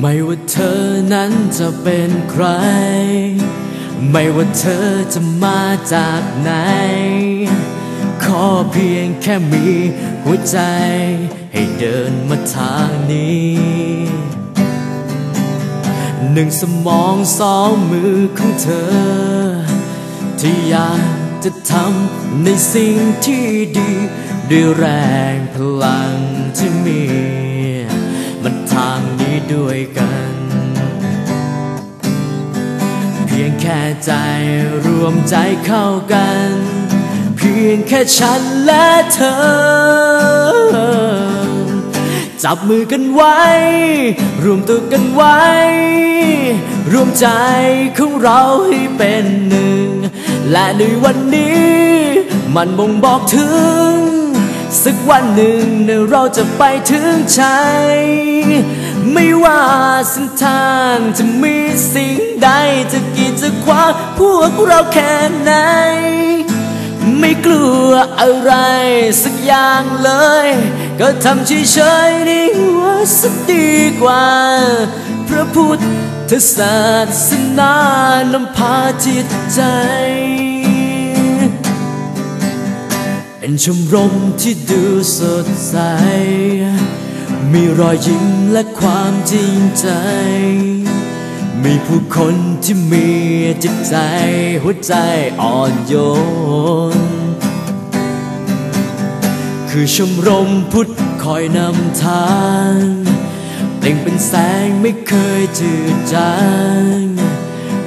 ไม่ว่าเธอนั้นจะเป็นใคร ไม่ว่าเธอจะมาจากไหน ขอเพียงแค่มีหัวใจ ให้เดินมาทางนี้ หนึ่งสมองสองมือของเธอ ที่อยากจะทำในสิ่งที่ดี ด้วยแรงพลังที่มี ด้วยกัน เพียงแค่ใจรวมใจเข้ากัน เพียงแค่ฉันและเธอ จับมือกันไว้ รวมตัวกันไว้ รวมใจของเราให้เป็นหนึ่ง และในวันนี้มันบ่งบอกถึงสักวันหนึ่งเราจะไปถึงชัย ไม่ว่าเส้นทางจะมีสิ่งใดจะกีดจะขวางพวกเราแค่ไหน ไม่กลัวอะไรสักอย่างเลย ก็ทำเฉยๆดีกว่าสักดีกว่า พระพุทธศาสนานำพาจิตใจเป็นชมรมที่ดูสดใส มีรอยยิ้มและความจริงใจ มีผู้คนที่มีจิตใจ หัวใจอ่อนโยน คือชมรมพุทธคอยนำทางเปล่งเป็นแสงไม่เคยจืดจาง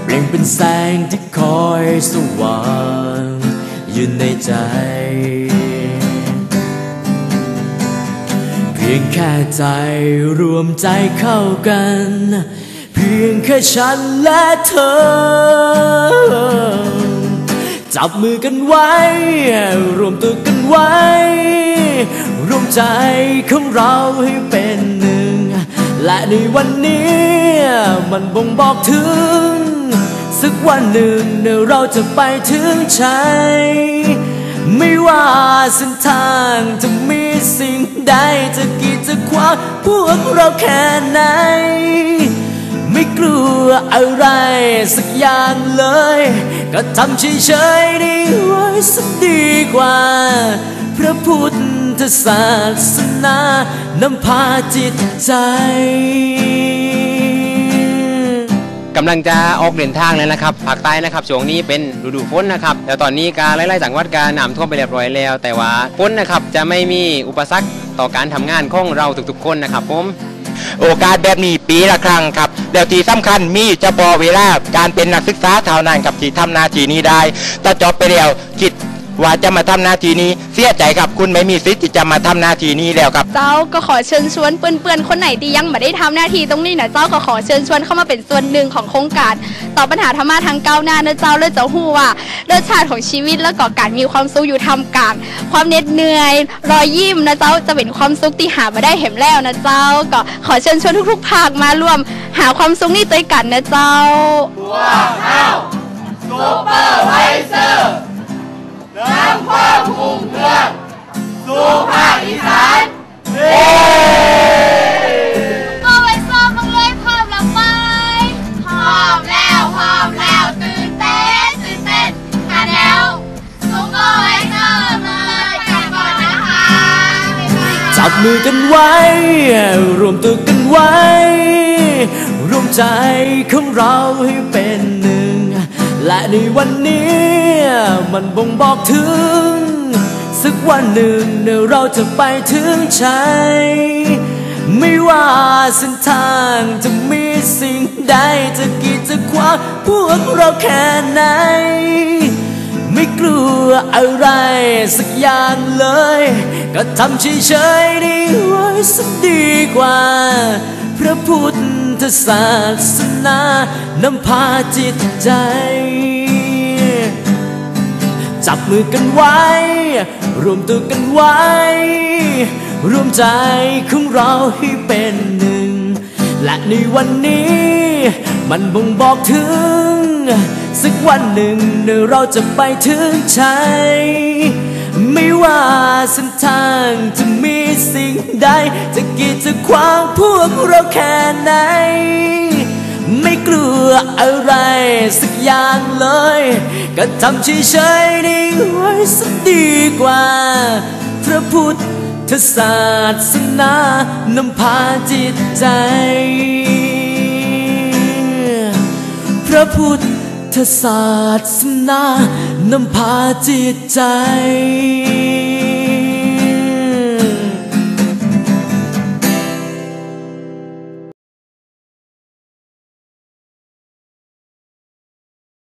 เปล่งเป็นแสงที่คอยสว่างอยู่ในใจ ยงแค่ใจรวมใจเข้ากัน เพียงแค่ฉันและเธอ จับมือกันไว้ รวมตัวกันไว้ รวมใจของเราให้เป็นหนึ่ง และในวันนี้มันบ่งบอกถึง สักวันหนึ่งเราจะไปถึงชัยไม่ว่าเส้นทางจะมี สิ่งใดจะกีดจะขวางพวกเราแค่ไหน ไม่กลัวอะไรสักอย่างเลย ก็ทำเฉยๆดีไว้สักดีกว่า พระพุทธศาสนานำพาจิตใจ กำลังจะออกเดินทางแล้วนะครับภาคใต้นะครับช่วงนี้เป็นฤดูฝนนะครับแล้วตอนนี้การไล่ๆจังหวัดการน้ำท่วมไปเรียบร้อยแล้ว แต่ว่าฝนนะครับจะไม่มีอุปสรรคต่อการทำงานของเราทุกๆคนนะครับผมโอกาสแบบนี้ปีละครั้งครับแล้วที่สำคัญมีเฉพาะเวลาการเป็นนักศึกษาเท่านั้นกับที่ทำหน้าที่นี้ได้ถ้าจบไปแล้วคิด ว่าจะมาทำหน้าที่นี้เสียใจครับคุณไม่มีสิทธิ์ที่จะมาทำหน้าที่นี้แล้วครับ เจ้าก็ขอเชิญชวนเพื่อนๆคนไหนที่ยังไม่ได้ทำหน้าที่ตรงนี้นะเจ้าก็ขอเชิญชวนเข้ามาเป็นส่วนหนึ่งของโครงการตอบปัญหาธรรมะทางก้าวหน้านะเจ้าเลยเจ้าหู้ว่ารสชาติของชีวิตแล้วก็การมีความสุขอยู่ทำกลางความเหน็ดเหนื่อย รอยยิ้มนะเจ้าจะเป็นความสุขที่หามาได้เห็นแล้วนะเจ้า ก็ขอเชิญชวนทุก ๆ ภาคมาร่วม หาความสุขนี้ด้วยกันนะเจ้า ก็ไว้ซ้อมมึงเลยพร้อมแล้วไหมพร้อมแล้วพร้อมแล้วตื่นเต้นตื่นเต้นค่ะแล้วซุงก็ไว้ซ้อมเลยกันก่อนนะคะบ๊ายบายจับมือกันไว้ รวมตัวกันไว้ รวมใจของเราให้เป็นหนึ่ง และในวันนี้ มันบ่งบอกถึง สักวันหนึ่งเนี่ยเราจะไปถึงชัยไม่ว่าเส้นทางจะมีสิ่งใดจะกีดจะขวางพวกเราแค่ไหน ไม่กลัวอะไรสักอย่างเลย ก็ทำเฉยๆดีไว้สักดีกว่า พระพุทธศาสนานำพาจิตใจ จับมือกันไว้ รวมตัวกันไว้ รวมใจของเราให้เป็นหนึ่ง และในวันนี้ มันบ่งบอกถึง สักวันหนึ่งเนี่ยเราจะไปถึงชัยไม่ว่าเส้นทางจะมีสิ่งใด จะกีดจะขวางพวกเราแค่ไหน ไม่กลัวอะไรสักอย่างเลย ก็ทำเฉยๆนี่ไว้สักดีกว่า พระพุทธศาสนานำพาจิตใจ พระพุทธศาสนานำพาจิตใจ